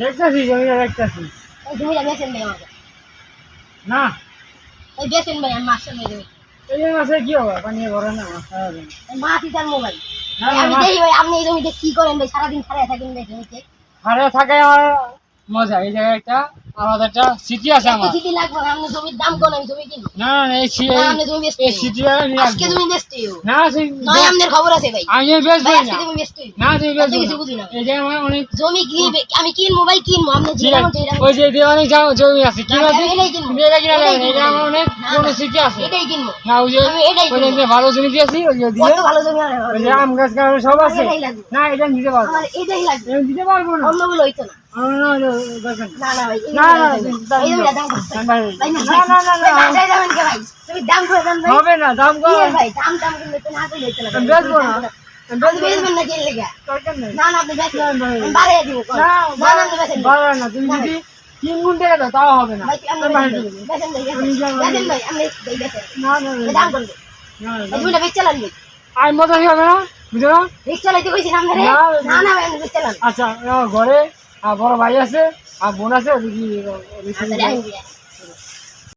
দেখতেছি জমিটা দেখতেছি। জমিটা ভাই আমাকে না? ভাই আমি মাছ চালাই দেবো এই যে মাসে কি হবে পানি ভরে না মাছ খাওয়া যাবে না। এই মাছ ইতার মোবাইল না, না, আমি দেখি ভাই আপনি এই জমিতে কি করেন ভাই? সারাদিন থাকেন ভাই জমিতে ঘরে থাকে আমার মজা। এই জায়গায় একটা আমাদের একটা আছে আমার। চিঠি লাগবে না, জমির দাম কোন আমি জমি কিনি না না এই স্মৃ- না, জমি বেচতে এই স্মৃতিটা নিয়ে আজকে তুমি বেচতে না সেই নয় আপনার খবর আছে ভাই। আমি বেচবো না। আজকে তুমি বেচতে না তুমি এত কিছু বুঝি না। এই জায়গায় আমার অনেক জমি কিনবে আমি কিনবো ভাই কিনবো। আপনি ঠিক যেটা আছে, চাই ওই যে দিয়ে অনেক জমি আছে। কি আছে আমি এটা কিনা না, এটা আমার অনেক না, পুরনো আছে। এটাই কিনবো। না ওই যে আমি এটাই ওই যে ভালো জমি দিয়েছি ওই যে দিয়ে কত ভালো জমি ওই যে আম গাছ গাছ সব আছে। না এটা দিতে পারব আমার এটাই লাগবে। এটা দিতে পারব না। অন্যগুলো হইতো না। না, ওই যে দরকার নেই। না না ভাই না, হবে না দাম না। না। তুমি যদি তিন গুণ টাকা দাও তাও হবে মজা হবে রিক্স আচ্ছা ঘরে বড় ভাই আছে। ఆ బోనస్